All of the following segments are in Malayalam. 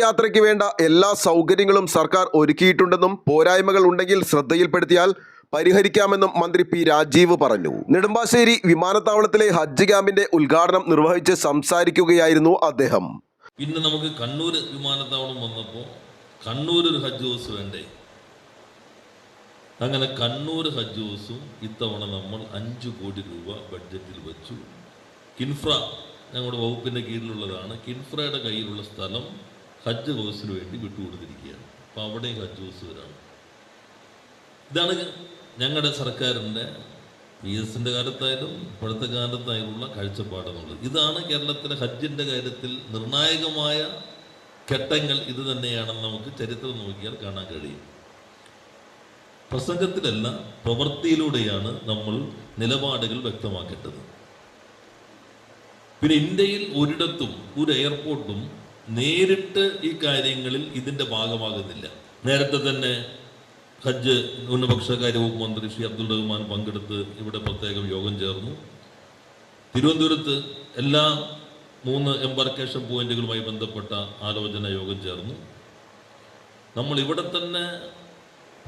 യാത്രയ്ക്ക് വേണ്ട എല്ലാ സൗകര്യങ്ങളും സർക്കാർ ഒരുക്കിയിട്ടുണ്ടെന്നും പോരായ്മകൾ ഉണ്ടെങ്കിൽ ശ്രദ്ധയിൽപ്പെടുത്തിയാൽ പരിഹരിക്കാമെന്നും മന്ത്രി പി രാജീവ് പറഞ്ഞു. നെടുമ്പാശ്ശേരി വിമാനത്താവളത്തിലെ ഹജ്ജ് ക്യാമ്പിന്റെ ഉദ്ഘാടനം നിർവഹിച്ച് സംസാരിക്കുകയായിരുന്നു അദ്ദേഹം. പിന്നെ നമുക്ക് കണ്ണൂർ വിമാനത്താവളം വന്നപ്പോൾ കണ്ണൂർ ഒരു ഹജ്ജ് ഹൗസ് വേണ്ടേ? അങ്ങനെ കണ്ണൂർ ഹജ്ജ് ഹൗസും ഇത്തവണ നമ്മൾ അഞ്ച് കോടി രൂപ ബഡ്ജറ്റിൽ വെച്ചു. കിൻഫ്ര ഞങ്ങളുടെ വകുപ്പിന്റെ കീഴിലുള്ളതാണ്. കിൻഫ്രയുടെ കയ്യിലുള്ള സ്ഥലം ഹജ്ജ് ഹൗസിന് വേണ്ടി വിട്ടുകൊടുത്തിരിക്കുകയാണ്. അപ്പോൾ അവിടെ ഹജ്ജ് ഹൗസ് വരാണ്. ഇതാണ് ഞങ്ങളുടെ സർക്കാരിന്റെ പി എസിന്റെ കാലത്തായാലും ഇപ്പോഴത്തെ കാലത്തായാലുള്ള കാഴ്ചപ്പാടെന്നുള്ളത്. ഇതാണ് കേരളത്തിലെ ഹജ്ജിന്റെ കാര്യത്തിൽ നിർണായകമായ ഘട്ടങ്ങൾ ഇത് തന്നെയാണെന്ന് നമുക്ക് ചരിത്രം നോക്കിയാൽ കാണാൻ കഴിയും. പ്രസംഗത്തിലല്ല പ്രവൃത്തിയിലൂടെയാണ് നമ്മൾ നിലപാടുകൾ വ്യക്തമാക്കേണ്ടത്. പിന്നെ ഇന്ത്യയിൽ ഒരിടത്തും ഒരു എയർപോർട്ടും നേരിട്ട് ഈ കാര്യങ്ങളിൽ ഇതിന്റെ ഭാഗമാകുന്നില്ല. നേരത്തെ തന്നെ ഹജ്ജ് ന്യൂനപക്ഷകാര്യ വകുപ്പ് മന്ത്രി ശ്രീ അബ്ദുൾ റഹ്മാൻ പങ്കെടുത്ത് ഇവിടെ പ്രത്യേകം യോഗം ചേർന്നു. തിരുവനന്തപുരത്ത് എല്ലാ മൂന്ന് എംബാർക്കേഷൻ പോയിന്റുകളുമായി ബന്ധപ്പെട്ട ആലോചന യോഗം ചേർന്നു. നമ്മൾ ഇവിടെ തന്നെ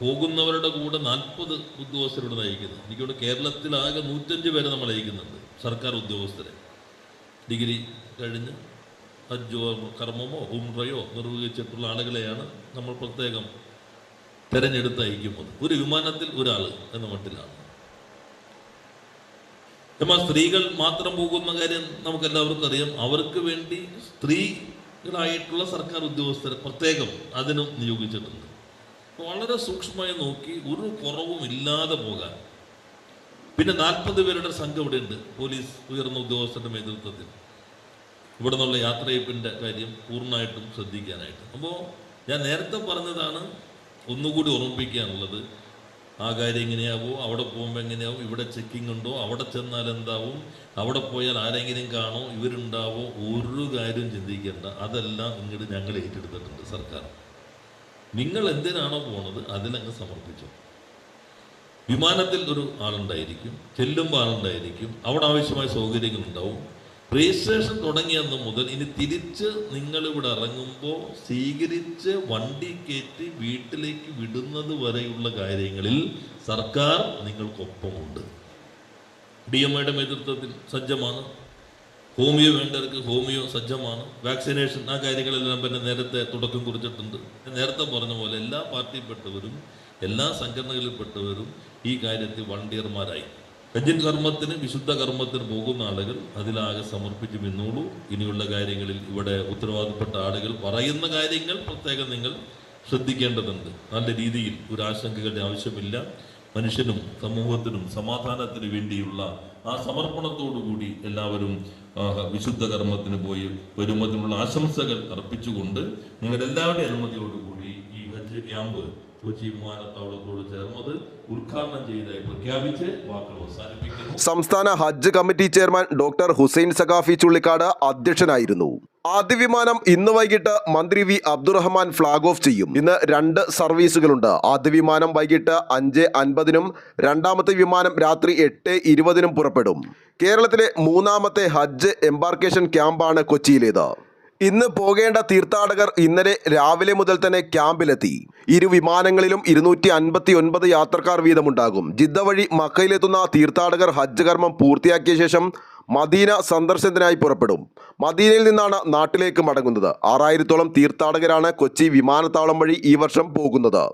പോകുന്നവരുടെ കൂടെ നാൽപ്പത് ഉദ്യോഗസ്ഥരോട് നയിക്കുന്നത് എനിക്കിവിടെ കേരളത്തിലാകെ നൂറ്റഞ്ച് പേരെ നമ്മൾ അയക്കുന്നുണ്ട് സർക്കാർ ഉദ്യോഗസ്ഥരെ. ഡിഗ്രി കഴിഞ്ഞ് ഹജ്ജോ കർമ്മമോ ഹുംറയോ നിർവഹിച്ചിട്ടുള്ള ആളുകളെയാണ് നമ്മൾ പ്രത്യേകം തെരഞ്ഞെടുത്ത് അയക്കുന്നത് ഒരു വിമാനത്തിൽ ഒരാൾ എന്ന മട്ടിലാണ്. എന്നാൽ സ്ത്രീകൾ മാത്രം പോകുന്ന കാര്യം നമുക്ക് എല്ലാവർക്കും അറിയാം. അവർക്ക് വേണ്ടി സ്ത്രീകളായിട്ടുള്ള സർക്കാർ ഉദ്യോഗസ്ഥരെ പ്രത്യേകം അതിനും നിയോഗിച്ചിട്ടുണ്ട്. വളരെ സൂക്ഷ്മമായി നോക്കി ഒരു കുറവും ഇല്ലാതെ പോകാൻ. പിന്നെ നാൽപ്പത് പേരുടെ സംഘം ഇവിടെ ഉണ്ട് പോലീസ് ഉയർന്ന ഉദ്യോഗസ്ഥരുടെ നേതൃത്വത്തിൽ. ഇവിടെ നിന്നുള്ള യാത്രയപ്പിന്റെ കാര്യം പൂർണമായിട്ടും ശ്രദ്ധിക്കാനായിട്ട്. അപ്പോൾ ഞാൻ നേരത്തെ പറഞ്ഞതാണ് ഒന്നുകൂടി ഓർമ്മിപ്പിക്കാനുള്ളത് ആ കാര്യം എങ്ങനെയാവോ അവിടെ പോകുമ്പോൾ എങ്ങനെയാവും ഇവിടെ ചെക്കിംഗ് ഉണ്ടോ അവിടെ ചെന്നാൽ എന്താവും അവിടെ പോയാൽ ആരെങ്കിലും കാണോ ഇവരുണ്ടാവോ ഒരു കാര്യം ചിന്തിക്കേണ്ട. അതെല്ലാം ഇങ്ങോട്ട് ഞങ്ങൾ ഏറ്റെടുത്തിട്ടുണ്ട് സർക്കാർ. നിങ്ങൾ എന്തിനാണോ പോണത് അതിനങ്ങ് സമർപ്പിച്ചു. വിമാനത്തിൽ ഒരു ആളുണ്ടായിരിക്കും ചെല്ലുമ്പോൾ ആളുണ്ടായിരിക്കും അവിടെ ആവശ്യമായ സൗകര്യങ്ങൾ ഉണ്ടാവും രജിസ്ട്രേഷൻ തുടങ്ങിയന്ന് മുതൽ ഇനി തിരിച്ച് നിങ്ങൾ ഇവിടെ ഇറങ്ങുമ്പോൾ സ്വീകരിച്ച് വണ്ടി കയറ്റി വീട്ടിലേക്ക് വിടുന്നത് വരെയുള്ള കാര്യങ്ങളിൽ സർക്കാർ നിങ്ങൾക്കൊപ്പമുണ്ട്. ഡി എം ഐയുടെ നേതൃത്വത്തിൽ സജ്ജമാണ്. ഹോമിയോ വേണ്ടവർക്ക് ഹോമിയോ സജ്ജമാണ്. വാക്സിനേഷൻ ആ കാര്യങ്ങളെല്ലാം പിന്നെ നേരത്തെ തുടക്കം കുറിച്ചിട്ടുണ്ട്. നേരത്തെ പറഞ്ഞ പോലെ എല്ലാ പാർട്ടിയിൽപ്പെട്ടവരും എല്ലാ സംഘടനകളിൽപ്പെട്ടവരും ഈ കാര്യത്തിൽ വളണ്ടിയർമാരായി. ഹജ്ജിൻ കർമ്മത്തിന് വിശുദ്ധ കർമ്മത്തിന് പോകുന്ന ആളുകൾ അതിലാകെ സമർപ്പിച്ച് നിന്നോളൂ. ഇനിയുള്ള കാര്യങ്ങളിൽ ഇവിടെ ഉത്തരവാദപ്പെട്ട ആളുകൾ പറയുന്ന കാര്യങ്ങൾ പ്രത്യേകം നിങ്ങൾ ശ്രദ്ധിക്കേണ്ടതുണ്ട്. നല്ല രീതിയിൽ ഒരു ആശങ്കകളുടെ ആവശ്യമില്ല. മനുഷ്യനും സമൂഹത്തിനും സമാധാനത്തിന് വേണ്ടിയുള്ള ആ സമർപ്പണത്തോടു കൂടി എല്ലാവരും വിശുദ്ധ കർമ്മത്തിന് പോയി വരുന്നതിനുള്ള ആശംസകൾ അർപ്പിച്ചുകൊണ്ട് നിങ്ങളുടെ എല്ലാവരുടെയും അനുമതിയോടുകൂടി ഈ ഹജ്ജ് ക്യാമ്പ് അവസാനിപ്പിക്കുന്നു. സംസ്ഥാന Hajj committee chairman doctor Hussain Saqafi Chullikkad അധ്യക്ഷനായിരുന്നു. ആദ്യ വിമാനം ഇന്ന് വൈകിട്ട് മന്ത്രി വി അബ്ദുറഹ്മാൻ ഫ്ളാഗ് ഓഫ് ചെയ്യും. ഇന്ന് രണ്ട് സർവീസുകളുണ്ട്. ആദ്യ വിമാനം വൈകിട്ട് അഞ്ച് അൻപതിനും രണ്ടാമത്തെ വിമാനം രാത്രി എട്ട് ഇരുപതിനും പുറപ്പെടും. കേരളത്തിലെ മൂന്നാമത്തെ ഹജ്ജ് എംബാർക്കേഷൻ ക്യാമ്പാണ് കൊച്ചിയിലേത്. ഇന്ന് പോകേണ്ട തീർത്ഥാടകർ ഇന്നലെ രാവിലെ മുതൽ തന്നെ ക്യാമ്പിലെത്തി. ഇരു വിമാനങ്ങളിലും ഇരുന്നൂറ്റി അൻപത്തി ഒൻപത് യാത്രക്കാർ വീതമുണ്ടാകും. ജിദ്ദ വഴി മക്കയിലെത്തുന്ന തീർത്ഥാടകർ ഹജ്ജ് കർമ്മം പൂർത്തിയാക്കിയ ശേഷം മദീന സന്ദർശനത്തിനായി പുറപ്പെടും. മദീനയിൽ നിന്നാണ് നാട്ടിലേക്ക് മടങ്ങുന്നത്. ആറായിരത്തോളം തീർത്ഥാടകരാണ് കൊച്ചി വിമാനത്താവളം വഴി ഈ വർഷം പോകുന്നത്.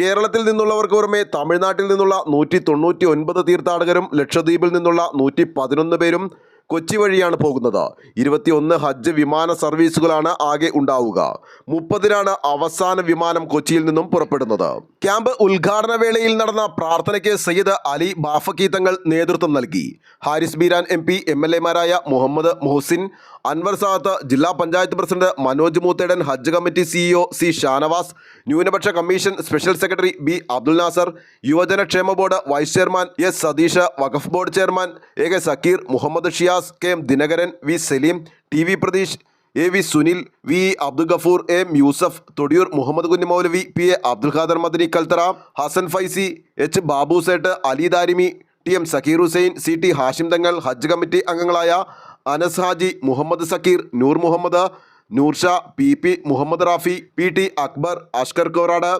കേരളത്തിൽ നിന്നുള്ളവർക്ക് പുറമെ തമിഴ്നാട്ടിൽ നിന്നുള്ള നൂറ്റി തൊണ്ണൂറ്റി ഒൻപത് തീർത്ഥാടകരും ലക്ഷദ്വീപിൽ നിന്നുള്ള നൂറ്റി പതിനൊന്ന് പേരും കൊച്ചി വഴിയാണ് പോകുന്നത്. ഇരുപത്തിയൊന്ന് ഹജ്ജ് വിമാന സർവീസുകളാണ് ആകെ ഉണ്ടാവുക. മുപ്പതിനാണ് അവസാന വിമാനം കൊച്ചിയിൽ നിന്നും പുറപ്പെടുന്നത്. ക്യാമ്പ് ഉദ്ഘാടന വേളയിൽ നടന്ന പ്രാർത്ഥനയ്ക്ക് സയ്യിദ് അലി ബാഫക്കി തങ്ങൾ നേതൃത്വം നൽകി. Haris Beeran M P M L എമാരായ Muhammad Muhsin Anwar Sadath ജില്ലാ panchayat president Manoj Moothedan Hajj committee CEO C Shanavas ന്യൂനപക്ഷ commission special secretary B Abdul Nasar യുവജനക്ഷേമ board vice chairman S Satheesh Waqf board chairman A K Zakir Muhammad Shiyas K M Dinakaran V Saleem T V Pratheesh A V Sunil V E Abdul Gafoor M Yusuf Thodiyoor Muhammad Kunhi Moulavi P A Abdul Khader Madani Kalthara Hasan Faizy H Babu Sait Ali Darimi T M Zakir Hussain C T Hashim Thangal Hajj committee അംഗങ്ങളായ Anas Haji Muhammad Zakir Noor Muhammad Noorsha P P Muhammad Rafi P T Akbar Ashkar Korad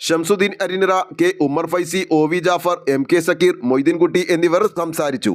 Shamsuddin Arinira K Ummer Faizy O V Jafar M K Zakir Moideenkutty എന്നിവർ സംസാരിച്ചു.